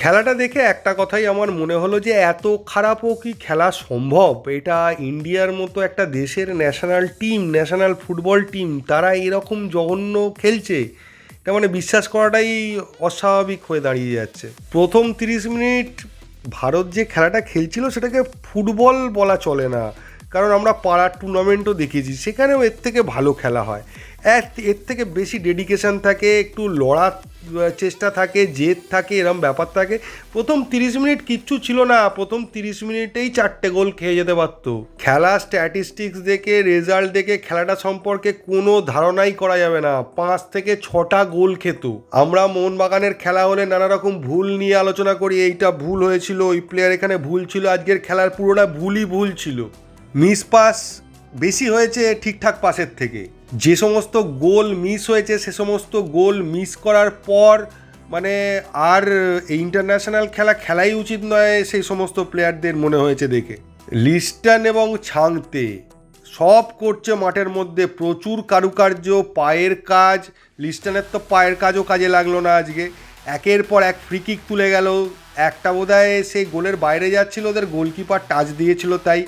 খেলাটা দেখে একটা কথাই আমার মনে হলো যে, এত খারাপও কি খেলা সম্ভব? এটা ইন্ডিয়ার মতো একটা দেশের national team national football team তারা এরকম জঘন্য খেলছে। তার মানে বিশ্বাস করাটাই অস্বাভাবিক হয়ে দাঁড়িয়ে যাচ্ছে। প্রথম তিরিশ মিনিট ভারত যে খেলাটা খেলছিল, সেটাকে ফুটবল বলা চলে না। কারণ আমরা পাড়ার টুর্নামেন্টও দেখেছি, সেখানেও এর থেকে ভালো খেলা হয়। এর থেকে বেশি ডেডিকেশন থাকে, একটু লড়ার চেষ্টা থাকে, জেদ থাকে, এরম ব্যাপার থাকে। প্রথম তিরিশ মিনিট কিচ্ছু ছিল না, প্রথম তিরিশ মিনিটেই চারটে গোল খেয়ে যেতে পারতো। খেলা স্ট্যাটিস্টিক্স দেখে রেজাল্ট দেখে, খেলাটা সম্পর্কে কোনো ধারণাই করা যাবে না। পাঁচ থেকে ছটা গোল খেত। আমরা মোহনবাগানের খেলা হলে নানা রকম ভুল নিয়ে আলোচনা করি। এইটা ভুল হয়েছিল, ওই প্লেয়ার এখানে ভুল ছিল, আজকের খেলার পুরোটা ভুলই ভুল ছিল। মিস পাস বেশি হয়েছে ঠিকঠাক পাসের থেকে। যে সমস্ত গোল মিস হয়েছে, সে সমস্ত গোল মিস করার পর মানে আর ইন্টারন্যাশনাল খেলা খেলাই উচিত নয় সেই সমস্ত প্লেয়ারদের মনে হয়েছে দেখে। লিস্টন এবং ছাংতে সব করছে মাঠের মধ্যে প্রচুর কারুকার্য, পায়ের কাজ। লিস্টনের তো পায়ের কাজও কাজে লাগল না আজকে। একের পর এক ফ্রি কিক তুলে গেল। একটা বোধহয় সেই গোলের বাইরে যাচ্ছিল, ওদের গোলকিপার টাচ দিয়েছিল তাই।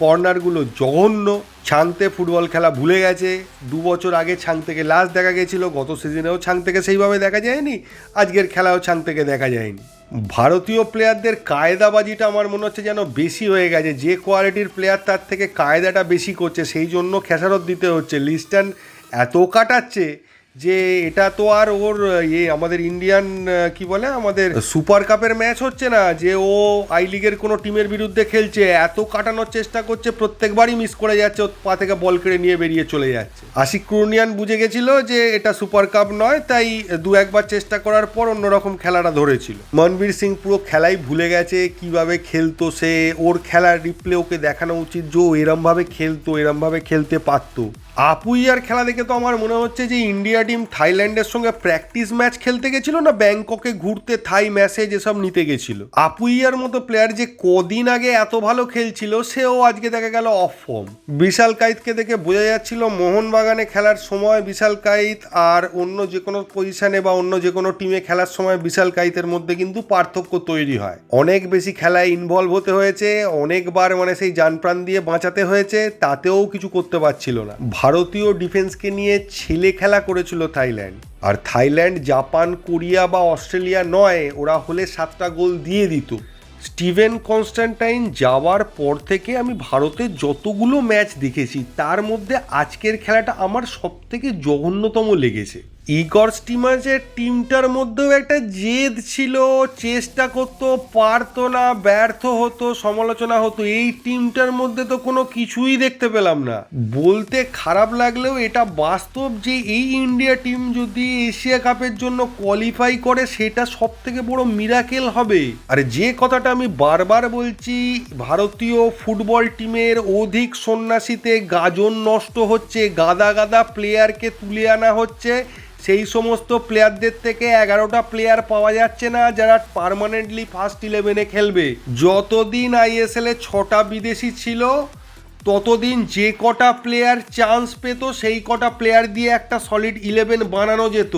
কর্নারগুলো জঘন্য। ছাংতে ফুটবল খেলা ভুলে গেছে। দু বছর আগে ছাং থেকে লাস্ট দেখা গেছিল, গত সিজনেও ছাং থেকে সেইভাবে দেখা যায়নি, আজকের খেলাও ছাং থেকে দেখা যায়নি। ভারতীয় প্লেয়ারদের কায়দাবাজিটা আমার মনে হচ্ছে যেন বেশি হয়ে গেছে। যে কোয়ালিটির প্লেয়ার তার থেকে কায়দাটা বেশি করছে, সেই জন্য খেসারত দিতে হচ্ছে। লিস্টান এত কাটাচ্ছে যে এটা তো আর ওর ইয়ে আমাদের ইন্ডিয়ান কি বলে, আমাদের সুপার কাপের ম্যাচ হচ্ছে না, যে ও আই লিগের কোনো টিমের বিরুদ্ধে খেলছে, এত কাটানোর চেষ্টা করছে, প্রত্যেকবারই মিস করে যাচ্ছে ওর পা থেকে বল কেড়ে নিয়ে বেরিয়ে চলে যাচ্ছে। আশিক কুরনিয়ান বুঝে গেছিল যে এটা সুপার কাপ নয়, তাই দু একবার চেষ্টা করার পর অন্যরকম খেলাটা ধরেছিল। মনবীর সিং পুরো খেলাই ভুলে গেছে, কীভাবে খেলতো সে, ওর খেলার রিপ্লে ওকে দেখানো উচিত, যে ও এরমভাবে খেলতো, এরমভাবে খেলতে পারতো। আপুইয়ার খেলা দেখে তো আমার মনে হচ্ছে যে ইন্ডিয়া টিম থাইল্যান্ডের সঙ্গে প্র্যাকটিস ম্যাচ খেলতে গেছিল না ব্যাংককে ঘুরতে থাই ম্যাচে যেসব নিতে গেছিল? আপুইয়ার মতো প্লেয়ার যে কদিন আগে এত ভালো খেলছিল, সেও আজকে দেখা গেল অফ ফর্ম বিশাল কাইতকে দেখে বোঝা যাচ্ছিল মোহনবাগানে খেলার সময় বিশাল কাইত আর অন্য যে কোনো পজিশনে বা অন্য যে কোনো টিমে খেলার সময় বিশাল কাইতের মধ্যে কিন্তু পার্থক্য তৈরি হয়। অনেক বেশি খেলায় ইনভলভ হতে হয়েছে, অনেকবার মানে সেই যানপ্রাণ দিয়ে বাঁচাতে হয়েছে, তাতেও কিছু করতে পারছিল না। ভারতীয় ডিফেন্সকে নিয়ে ছেলে খেলা করেছিল থাইল্যান্ড। আর থাইল্যান্ড, জাপান, কোরিয়া বা অস্ট্রেলিয়া নয়, ওরা হলে সাতটা গোল দিয়ে দিত। স্টিভেন কনস্ট্যান্টাইন যাওয়ার পর থেকে আমি ভারতে যতগুলো ম্যাচ দেখেছি, তার মধ্যে আজকের খেলাটা আমার সবথেকে জঘন্যতম লেগেছে। ইগর স্টিমার্সের টিমটার মধ্যেও একটা জেদ ছিল, চেষ্টা করতো, পারতো না, ব্যর্থ হতো, সমালোচনা হতো। এই টিমটার মধ্যে তো কোনো কিছুই দেখতে পেলাম না। বলতে খারাপ লাগলেও এটা বাস্তব যে এই ইন্ডিয়া টিম যদি এশিয়া কাপের জন্য কোয়ালিফাই করে, সেটা সব থেকে বড় মিরাকেল হবে। আর যে কথাটা আমি বারবার বলছি, ভারতীয় ফুটবল টিমের অধিক সন্ন্যাসীতে গাজন নষ্ট হচ্ছে, গাদা গাদা প্লেয়ারকে তুলে আনা হচ্ছে সেই সমস্ত প্লেয়ারদের থেকে এগারোটা প্লেয়ার পাওয়া যাচ্ছে না যারা পারমানেন্টলি ফার্স্ট ইলেভেনে খেলবে। যতদিন আইএসএল এ ছটা বিদেশি ছিল, ততদিন যে কটা প্লেয়ার চান্স পেত, সেই কটা প্লেয়ার দিয়ে একটা সলিড ইলেভেন বানানো যেত।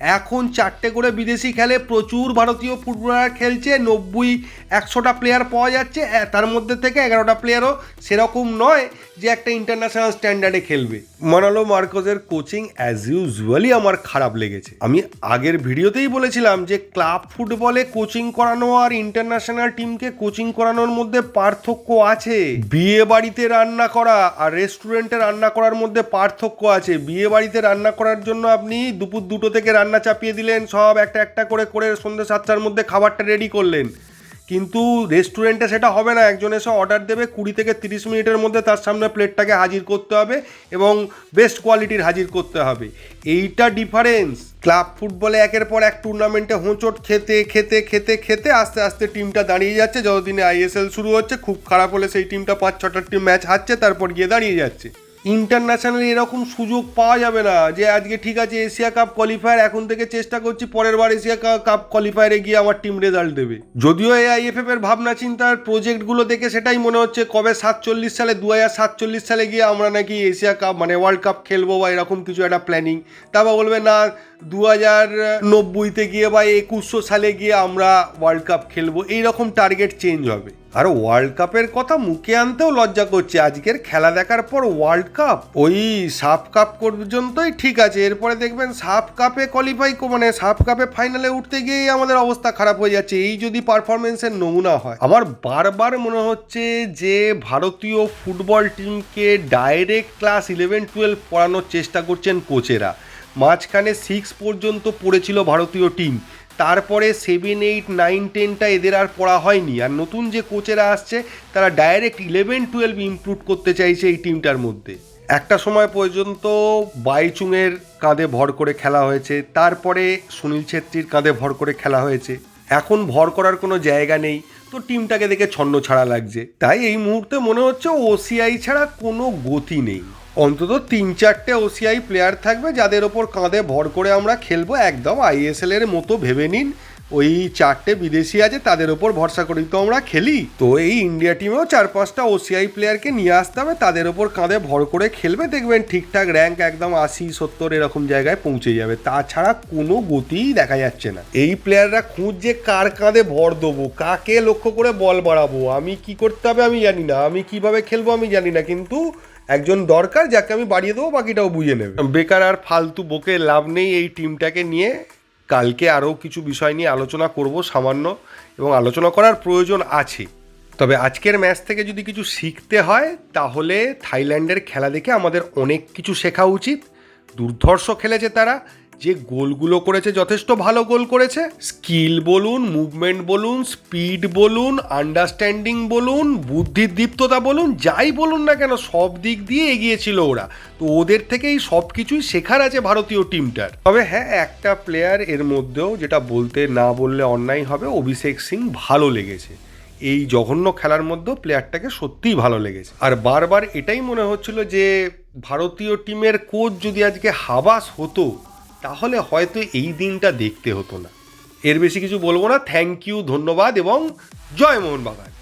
এখন চারটে করে বিদেশি খেলে প্রচুর ভারতীয় ফুটবলার খেলছে, নব্বই, একশোটা প্লেয়ার পাওয়া যাচ্ছে তার মধ্যে থেকে এগারোটা প্লেয়ারও সেরকম নয় যে একটা ইন্টারন্যাশনাল স্ট্যান্ডার্ডে খেলবে। মনালো মার্কোজের কোচিং অ্যাজ ইউজুয়ালি আমার খারাপ লেগেছে। আমি আগের ভিডিওতেই বলেছিলাম যে ক্লাব ফুটবলে কোচিং করানো আর ইন্টারন্যাশনাল টিমকে কোচিং করানোর মধ্যে পার্থক্য আছে। বিয়ে বাড়িতে রান্না করা আর রেস্টুরেন্টে রান্না করার মধ্যে পার্থক্য আছে। বিয়ে বাড়িতে রান্না করার জন্য আপনি দুপুর দুটো থেকে রান্না চাপিয়ে দিলেন, সব একটা একটা করে করে সন্ধ্যে সাতটার মধ্যে খাবারটা রেডি করলেন। কিন্তু রেস্টুরেন্টে সেটা হবে না, একজন এসে অর্ডার দেবে, কুড়ি থেকে তিরিশ মিনিটের মধ্যে তার সামনে প্লেটটাকে হাজির করতে হবে এবং বেস্ট কোয়ালিটির হাজির করতে হবে। এইটা ডিফারেন্স ক্লাব ফুটবলে একের পর এক টুর্নামেন্টে হোঁচট খেতে খেতে খেতে খেতে আস্তে আস্তে টিমটা দাঁড়িয়ে যাচ্ছে। যতদিনে আইএসএল শুরু হচ্ছে, খুব খারাপ হলে সেই টিমটা পাঁচ ছটার টিম ম্যাচ হারছে, তারপর গিয়ে দাঁড়িয়ে যাচ্ছে। ইন্টারন্যাশনালি এরকম সুযোগ পাওয়া যাবে না যে আজকে ঠিক আছে এশিয়া কাপ কোয়ালিফায়ার এখন থেকে চেষ্টা করছি পরের বার এশিয়া কাপ কোয়ালিফায়ারে গিয়ে আমার টিম রেজাল্ট দেবে। যদিও এ আইএফএফ এর ভাবনা চিন্তার প্রজেক্টগুলো দেখে সেটাই মনে হচ্ছে, কবে সাতচল্লিশ সালে দু হাজার সাতচল্লিশ সালে গিয়ে আমরা নাকি এশিয়া কাপ মানে ওয়ার্ল্ড কাপ খেলব বা এরকম কিছু একটা প্ল্যানিং তারপর বলবে না দু হাজার নব্বইতে গিয়ে বা একুশশো সালে গিয়ে আমরা ওয়ার্ল্ড কাপ খেলব, এইরকম টার্গেট চেঞ্জ হবে। আর ওয়ার্ল্ড কাপের কথা মুখে আনতেও লজ্জা করছে। আজকের খেলা দেখার পর ওয়ার্ল্ড কাপ ওই সাফ কাপ পর্যন্তই ঠিক আছে। এরপরে দেখবেন সাফ কাপে কোয়ালিফাই মানে সাফ কাপে ফাইনালে উঠতে গিয়েই আমাদের অবস্থা খারাপ হয়ে যাচ্ছে। এই যদি পারফরমেন্সের নমুনা হয়, আমার বারবার মনে হচ্ছে যে ভারতীয় ফুটবল টিমকে ডাইরেক্ট ক্লাস ইলেভেন টুয়েলভ পড়ানোর চেষ্টা করছেন কোচেরা মাঝখানে সিক্স পর্যন্ত পড়েছিল ভারতীয় টিম তারপরে সেভেন এইট নাইন টেনটা এদের আর পড়া হয়নি। আর নতুন যে কোচেরা আসছে, তারা ডাইরেক্ট ইলেভেন টুয়েলভ ইমপ্রুভ করতে চাইছে এই টিমটার মধ্যে। একটা সময় পর্যন্ত বাইচুংয়ের কাঁধে ভর করে খেলা হয়েছে। তারপরে সুনীল ছেত্রীর কাঁধে ভর করে খেলা হয়েছে। এখন ভর করার কোনো জায়গা নেই। তো টিমটাকে দেখে ছন্ন ছাড়া লাগছে। তাই এই মুহূর্তে মনে হচ্ছে ওসিআই ছাড়া কোনো গতি নেই। অন্তত তিন চারটে ওসিআই প্লেয়ার থাকবে যাদের ওপর কাঁধে ভর করে আমরা খেলব একদম আইএসএল এর মতো ভেবে নিন। ওই চারটে বিদেশি আছে, তাদের ওপর ভরসা করি তো আমরা খেলি। তো এই ইন্ডিয়া টিমেও চার পাঁচটা ওসিআই প্লেয়ারকে নিয়ে আসতে হবে, তাদের ওপর কাঁধে ভর করে খেলবে। দেখবেন ঠিকঠাক র্যাঙ্ক একদম আশি, সত্তর এরকম জায়গায় পৌঁছে যাবে। তাছাড়া কোনো গতিই দেখা যাচ্ছে না। এই প্লেয়াররা খুঁজছে কার কাঁধে ভর দেবো, কাকে লক্ষ্য করে বল বাড়াবো, আমি কি করতে হবে আমি জানি না, আমি কীভাবে খেলব আমি জানি না। কিন্তু একজন দরকার যাকে আমি বাড়িয়ে দেবো, বাকিটাও বুঝে নেবে। বেকার আর ফালতু বকে লাভ নেই এই টিমটাকে নিয়ে। কালকে আরও কিছু বিষয় নিয়ে আলোচনা করব সামান্য, এবং আলোচনা করার প্রয়োজন আছে। তবে আজকের ম্যাচ থেকে যদি কিছু শিখতে হয়, তাহলে থাইল্যান্ডের খেলা দেখে আমাদের অনেক কিছু শেখা উচিত। দুর্ধর্ষ খেলেছে তারা যে গোলগুলো করেছে যথেষ্ট ভালো গোল করেছে। স্কিল বলুন মুভমেন্ট বলুন স্পিড বলুন আন্ডারস্ট্যান্ডিং বলুন বুদ্ধির দীপ্ততা বলুন, যাই বলুন না কেন, সব দিক দিয়ে এগিয়েছিল ওরা। তো ওদের থেকেই সব কিছুই শেখার আছে ভারতীয় টিমটার। তবে হ্যাঁ একটা প্লেয়ার এর মধ্যেও যেটা বলতে না বললে অন্যায় হবে, অভিষেক সিং ভালো লেগেছে। এই জঘন্য খেলার মধ্যেও প্লেয়ারটাকে সত্যিই ভালো লেগেছে। আর বারবার এটাই মনে হচ্ছিল যে, ভারতীয় টিমের কোচ যদি আজকে হাবাস হতো তাহলে হয়তো এই দিনটা দেখতে হতো না। এর বেশি কিছু বলব না। থ্যাংক ইউ ধন্যবাদ এবং জয় মোহন বাগান